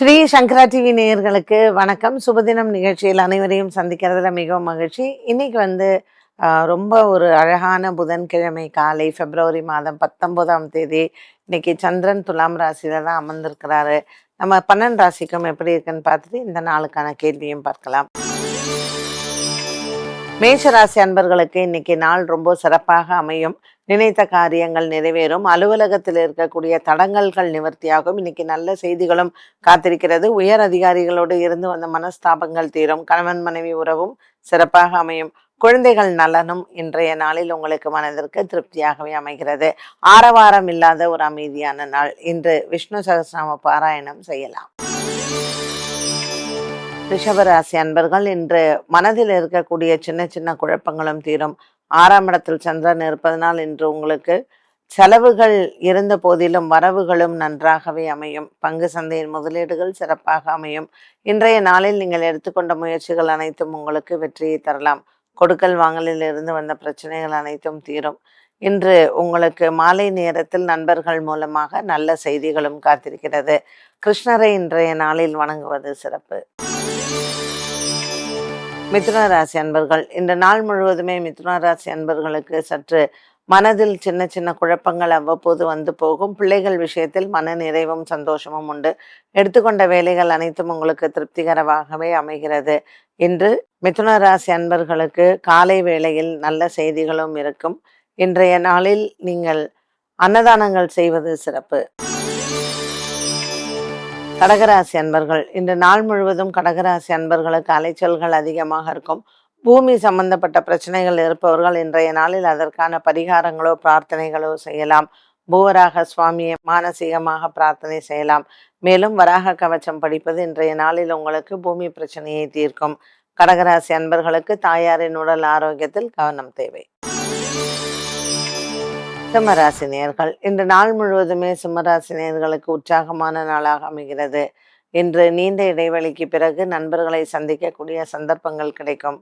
ஸ்ரீ சங்கரா TV நேயர்களுக்கு வணக்கம். சுபதினம் நிகழ்ச்சியில் அனைவரையும் சந்திக்கிறதுல மிகவும் மகிழ்ச்சி. இன்னைக்கு வந்து ரொம்ப ஒரு அழகான புதன்கிழமை காலை பிப்ரவரி மாதம் பத்தொன்பதாம் தேதி. இன்னைக்கு சந்திரன் துலாம் ராசியில தான் அமர்ந்திருக்கிறாரு. நம்ம பன்னெண்டு ராசிக்கும் எப்படி இருக்குன்னு பார்த்துட்டு இந்த நாளுக்கான கேள்வியும் பார்க்கலாம். மேஷராசி அன்பர்களுக்கு இன்னைக்கு நாள் ரொம்ப சிறப்பாக அமையும். நினைத்த காரியங்கள் நிறைவேறும். அலுவலகத்தில் இருக்கக்கூடிய தடங்கல்கள் நிவர்த்தியாகும். இன்னைக்கு நல்ல செய்திகளும் காத்திருக்கிறது. உயர் அதிகாரிகளோடு இருந்து வந்த மனஸ்தாபங்கள் தீரும். கணவன் மனைவி உறவும் சிறப்பாக அமையும். குழந்தைகள் நலனும் இன்றைய நாளில் உங்களுக்கு மனதிற்கு திருப்தியாகவே அமைகிறது. ஆரவாரம் இல்லாத ஒரு அமைதியான நாள். இன்று விஷ்ணு சகஸ்ரநாம பாராயணம் செய்யலாம். ரிஷபராசி அன்பர்கள் இன்று மனதில் இருக்கக்கூடிய சின்ன சின்ன குழப்பங்களும் தீரும். ஆறாம் இடத்தில் சந்திரன் இருப்பதனால் இன்று உங்களுக்கு செலவுகள் இருந்த போதிலும் வரவுகளும் நன்றாகவே அமையும். பங்கு சந்தையின் முதலீடுகள் சிறப்பாக அமையும். இன்றைய நாளில் நீங்கள் எடுத்துக்கொண்ட முயற்சிகள் அனைத்தும் உங்களுக்கு வெற்றியை தரலாம். கொடுக்கல் வாங்கலில் இருந்து வந்த பிரச்சனைகள் அனைத்தும் தீரும். இன்று உங்களுக்கு மாலை நேரத்தில் நண்பர்கள் மூலமாக நல்ல செய்திகளும் காத்திருக்கிறது. கிருஷ்ணரை இன்றைய நாளில் வணங்குவது சிறப்பு. மிதுன ராசி அன்பர்கள் இந்த நாள் முழுவதுமே மிதுன ராசி அன்பர்களுக்கு சற்று மனதில் சின்ன சின்ன குழப்பங்கள் அவ்வப்போது வந்து போகும். பிள்ளைகள் விஷயத்தில் மன நிறைவும் சந்தோஷமும் உண்டு. எடுத்துக்கொண்ட வேலைகள் அனைத்தும் உங்களுக்கு திருப்திகரமாகவே அமைகிறது. இன்று மிதுன ராசி அன்பர்களுக்கு காலை வேளையில் நல்ல செய்திகளும் இருக்கும். இன்றைய நாளில் நீங்கள் அன்னதானங்கள் செய்வது சிறப்பு. கடகராசி அன்பர்கள் இன்று நாள் முழுவதும் கடகராசி அன்பர்களுக்கு அலைச்சல்கள் அதிகமாக இருக்கும். பூமி சம்பந்தப்பட்ட பிரச்சனைகள் இருப்பவர்கள் இன்றைய நாளில் அதற்கான பரிகாரங்களோ பிரார்த்தனைகளோ செய்யலாம். பூவராக சுவாமியை மானசீகமாக பிரார்த்தனை செய்யலாம். மேலும் வராக கவச்சம் படிப்பது இன்றைய நாளில் உங்களுக்கு பூமி பிரச்சனையை தீர்க்கும். கடகராசி அன்பர்களுக்கு தாயாரின் உடல் ஆரோக்கியத்தில் கவனம் தேவை. சிம்மராசினியர்கள் இன்று நாள் முழுவதுமே சிம்மராசினியர்களுக்கு உற்சாகமான நாளாக அமைகிறது. இன்று நீண்ட இடைவெளிக்கு பிறகு நண்பர்களை சந்திக்கக்கூடிய சந்தர்ப்பங்கள் கிடைக்கும்.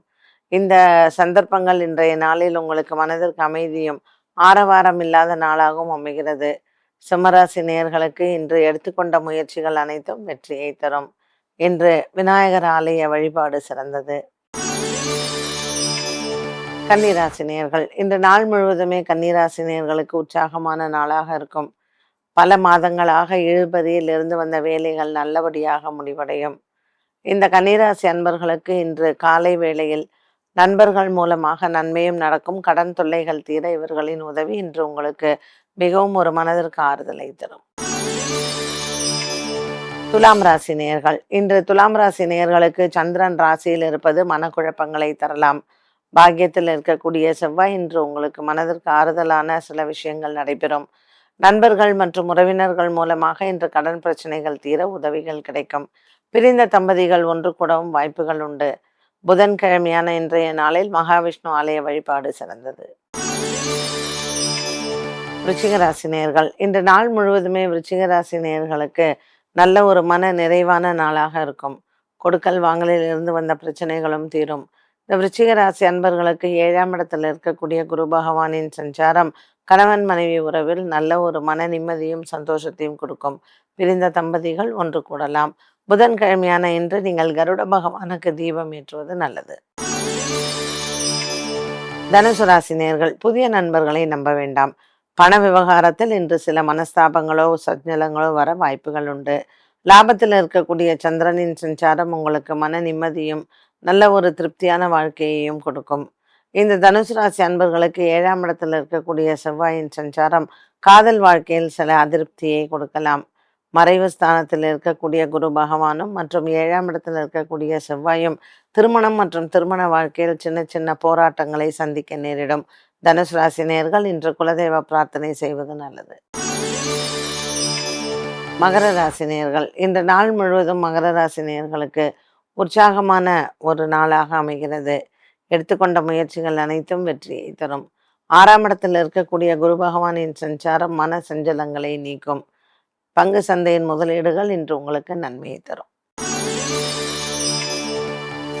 இந்த சந்தர்ப்பங்கள் இன்றைய நாளில் உங்களுக்கு மனதிற்கு அமைதியும் ஆரவாரம் இல்லாத நாளாகவும் அமைகிறது. சிம்மராசி நேர்களுக்கு இன்று எடுத்துக்கொண்ட முயற்சிகள் அனைத்தும் வெற்றியை தரும். இன்று விநாயகர் ஆலய வழிபாடு சிறந்தது. கன்னிராசினியர்கள். இன்று நாள் முழுவதுமே கன்னிராசினியர்களுக்கு உற்சாகமான நாளாக இருக்கும். பல மாதங்களாக இழுபறியில் இருந்து வந்த வேலைகள் நல்லபடியாக முடிவடையும். இந்த கன்னிராசி அன்பர்களுக்கு இன்று காலை வேளையில் நண்பர்கள் மூலமாக நன்மையும் நடக்கும். கடன் தொல்லைகள் தீர இவர்களின் உதவி இன்று உங்களுக்கு மிகவும் ஒரு மனதிற்கு ஆறுதலை தரும். துலாம் ராசி நேர்கள் இன்று துலாம் ராசி நேர்களுக்கு சந்திரன் ராசியில் இருப்பது மனக்குழப்பங்களை தரலாம். பாக்கியத்தில் இருக்கக்கூடிய செவ்வாய் இன்று உங்களுக்கு மனதிற்கு ஆறுதலான சில விஷயங்கள் நடைபெறும். நண்பர்கள் மற்றும் உறவினர்கள் மூலமாக இன்று கடன் பிரச்சனைகள் தீர உதவிகள் கிடைக்கும். பிரிந்த தம்பதிகள் ஒன்று கூடவும் வாய்ப்புகள் உண்டு. புதன்கிழமையான இன்றைய நாளில் மகாவிஷ்ணு ஆலய வழிபாடு சிறந்தது. விருச்சிகராசி நேயர்கள் இன்று நாள் முழுவதுமே விருச்சிகராசினியர்களுக்கு நல்ல ஒரு மன நிறைவான நாளாக இருக்கும். கொடுக்கல் வாங்கலில் இருந்து வந்த பிரச்சனைகளும் தீரும். இந்த விருச்சிக ராசி அன்பர்களுக்கு ஏழாம் இடத்துல இருக்கக்கூடிய குரு பகவானின் சஞ்சாரம் கணவன் மனைவி உறவில் நல்ல ஒரு மன நிம்மதியும் சந்தோஷத்தையும் கொடுக்கும். பிரிந்த தம்பதிகள் ஒன்று கூடலாம். புதன்கிழமையான இன்று நீங்கள் கருட பகவானுக்கு தீபம் ஏற்றுவது நல்லது. தனுசு ராசி நேர்கள் புதிய நண்பர்களை நம்ப வேண்டாம். பண விவகாரத்தில் இன்று சில மனஸ்தாபங்களோ சஞ்சலங்களோ வர வாய்ப்புகள் உண்டு. லாபத்தில் இருக்கக்கூடிய சந்திரனின் சஞ்சாரம் உங்களுக்கு மன நிம்மதியும் நல்ல ஒரு திருப்தியான வாழ்க்கையையும் கொடுக்கும். இந்த தனுசு ராசி அன்பர்களுக்கு ஏழாம் இடத்தில் இருக்கக்கூடிய செவ்வாயின் சஞ்சாரம் காதல் வாழ்க்கையில் சில அதிருப்தியை கொடுக்கலாம். மறைவு ஸ்தானத்தில் இருக்கக்கூடிய குரு பகவானும் மற்றும் ஏழாம் இடத்தில் இருக்கக்கூடிய செவ்வாயும் திருமணம் மற்றும் திருமண வாழ்க்கையில் சின்ன சின்ன போராட்டங்களை சந்திக்க நேரிடும். தனுசு ராசி நேர்கள் இன்று குலதெய்வ பிரார்த்தனை செய்வது நல்லது. மகர ராசி நேர்கள் இந்த நாள் முழுவதும் மகர ராசி நேர்களுக்கு உற்சாகமான ஒரு நாளாக அமைகிறது. எடுத்துக்கொண்ட முயற்சிகள் அனைத்தும் வெற்றியை தரும். ஆறாம் இடத்தில் இருக்கக்கூடிய குரு பகவானின் சஞ்சாரம் மன சஞ்சலங்களை நீக்கும். பங்கு சந்தையின் முதலீடுகள் இன்று உங்களுக்கு நன்மையை தரும்.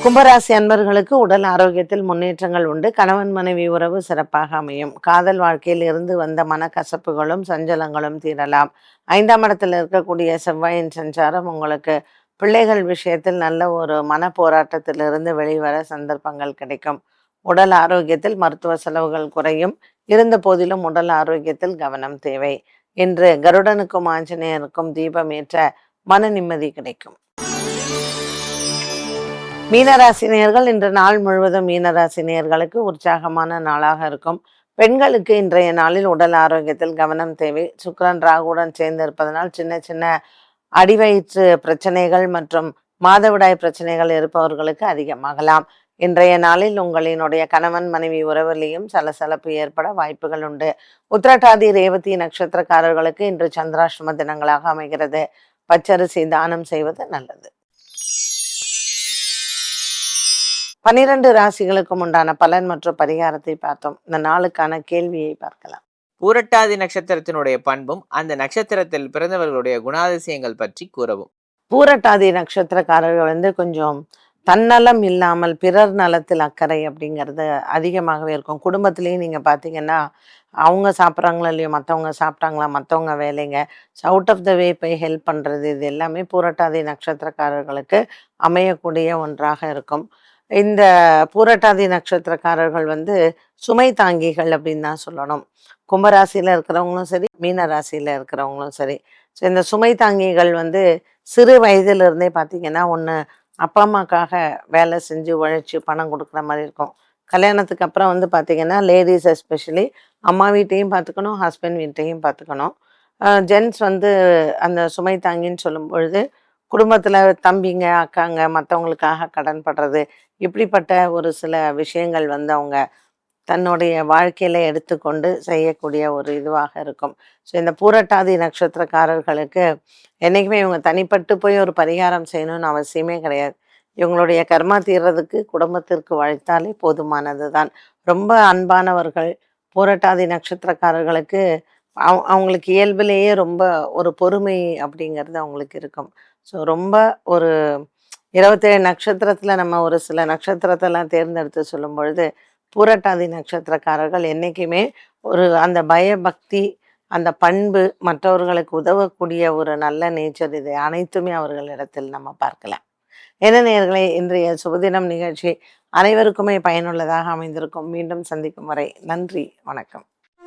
கும்பராசி அன்பர்களுக்கு உடல் ஆரோக்கியத்தில் முன்னேற்றங்கள் உண்டு. கணவன் மனைவி உறவு சிறப்பாக அமையும். காதல் வாழ்க்கையில் இருந்து வந்த மனக்கசப்புகளும் சஞ்சலங்களும் தீரலாம். ஐந்தாம் இடத்தில் இருக்கக்கூடிய செவ்வாயின் சஞ்சாரம் உங்களுக்கு பிள்ளைகள் விஷயத்தில் நல்ல ஒரு மன போராட்டத்திலிருந்து வெளிவர சந்தர்ப்பங்கள் கிடைக்கும். உடல் ஆரோக்கியத்தில் மருத்துவ செலவுகள் குறையும். இருந்த போதிலும் உடல் ஆரோக்கியத்தில் கவனம் தேவை. இன்று கருடனுக்கும் ஆஞ்சநேயருக்கும் தீபம் ஏற்ற மன நிம்மதி கிடைக்கும். மீனராசினியர்கள் இன்று நாள் முழுவதும் மீனராசினியர்களுக்கு உற்சாகமான நாளாக இருக்கும். பெண்களுக்கு இன்றைய நாளில் உடல் ஆரோக்கியத்தில் கவனம் தேவை. சுக்கரன் ராகுடன் சேர்ந்து இருப்பதனால் சின்ன சின்ன அடிவயிற்று பிரச்சனைகள் மற்றும் மாதவிடாய் பிரச்சனைகள் இருப்பவர்களுக்கு அதிகமாகலாம். இன்றைய நாளில் உங்களினுடைய கணவன் மனைவி உறவிலையும் சலசலப்பு ஏற்பட வாய்ப்புகள் உண்டு. உத்திரட்டாதி ரேவதி நட்சத்திரக்காரர்களுக்கு இன்று சந்திராஷ்டம தினங்களாக அமைகிறது. பச்சரிசி தானம் செய்வது நல்லது. பனிரெண்டு ராசிகளுக்கும் உண்டான பலன் மற்றும் பரிகாரத்தை பார்த்தோம். இந்த நாளுக்கான கேள்வியை பார்க்கலாம். பூரட்டாதி நட்சத்திரத்தினுடைய பண்பும் அந்த நட்சத்திரத்தில் பிறந்தவர்களுடைய குணாதிசயங்கள் பற்றி கூறவும். பூரட்டாதி நட்சத்திரக்காரர்கள் வந்து கொஞ்சம் தன்னலம் இல்லாமல் பிறர் நலத்தில் அக்கறை அப்படிங்கிறது அதிகமாகவே இருக்கும். குடும்பத்திலையும் நீங்கள் பார்த்தீங்கன்னா அவங்க சாப்பிட்றாங்களோ இல்லையோ மற்றவங்க சாப்பிட்டாங்களா மற்றவங்க வேலைங்க அவுட் ஆஃப் த வே போய் ஹெல்ப் பண்ணுறது இது எல்லாமே பூரட்டாதி நட்சத்திரக்காரர்களுக்கு அமையக்கூடிய ஒன்றாக இருக்கும். இந்த பூரட்டாதி நட்சத்திரக்காரர்கள் வந்து சுமை தாங்கிகள் அப்படின்னு தான் சொல்லணும். கும்பராசியில் இருக்கிறவங்களும் சரி மீன ராசியில் இருக்கிறவங்களும் சரி. ஸோ இந்த சுமை தாங்கிகள் வந்து சிறு வயதிலிருந்தே பார்த்தீங்கன்னா ஒன்று அப்பா அம்மாக்காக வேலை செஞ்சு உழைச்சி பணம் கொடுக்குற மாதிரி இருக்கும். கல்யாணத்துக்கு அப்புறம் வந்து பார்த்தீங்கன்னா லேடிஸ் எஸ்பெஷலி அம்மா வீட்டையும் பார்த்துக்கணும் ஹஸ்பண்ட் வீட்டையும் பார்த்துக்கணும் ஜென்ட்ஸ் வந்து அந்த சுமை தாங்கின்னு சொல்லும் பொழுது குடும்பத்தில் தம்பிங்க அக்காங்க மற்றவங்களுக்காக கடன் படுறது இப்படிப்பட்ட ஒரு சில விஷயங்கள் வந்து அவங்க தன்னுடைய வாழ்க்கையில எடுத்துக்கொண்டு செய்யக்கூடிய ஒரு இதுவாக இருக்கும். ஸோ இந்த பூரட்டாதி நட்சத்திரக்காரர்களுக்கு என்றைக்குமே இவங்க தனிப்பட்டு போய் ஒரு பரிகாரம் செய்யணும்னு அவசியமே கிடையாது. இவங்களுடைய கர்மா தீர்றதுக்கு குடும்பத்திற்கு வாழ்த்தாலே போதுமானது தான் ரொம்ப அன்பானவர்கள் பூரட்டாதி நட்சத்திரக்காரர்களுக்கு அவ- அவங்களுக்கு இயல்பிலேயே ரொம்ப ஒரு பொறுமை அப்படிங்கிறது அவங்களுக்கு இருக்கும். ஸோ ரொம்ப ஒரு இருபத்தேழு நட்சத்திரத்தில் நம்ம ஒரு சில நட்சத்திரத்தெல்லாம் தேர்ந்தெடுத்து சொல்லும் பொழுது பூரட்டாதி நட்சத்திரக்காரர்கள் என்றைக்குமே ஒரு அந்த பயபக்தி அந்த பண்பு மற்றவர்களுக்கு உதவக்கூடிய ஒரு நல்ல நேச்சர் இது அனைத்துமே அவர்களிடத்தில் நம்ம பார்க்கலாம். என்ன நேர்களை இன்றைய சுபதினம் நிகழ்ச்சி அனைவருக்குமே பயனுள்ளதாக அமைந்திருக்கும். மீண்டும் சந்திக்கும் வரை நன்றி வணக்கம்.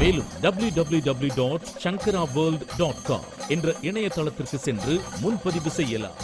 மேலும் W W W dot Shankara world dot com என்ற இணையதளத்திற்கு சென்று முன்பதிவு செய்யலாம்.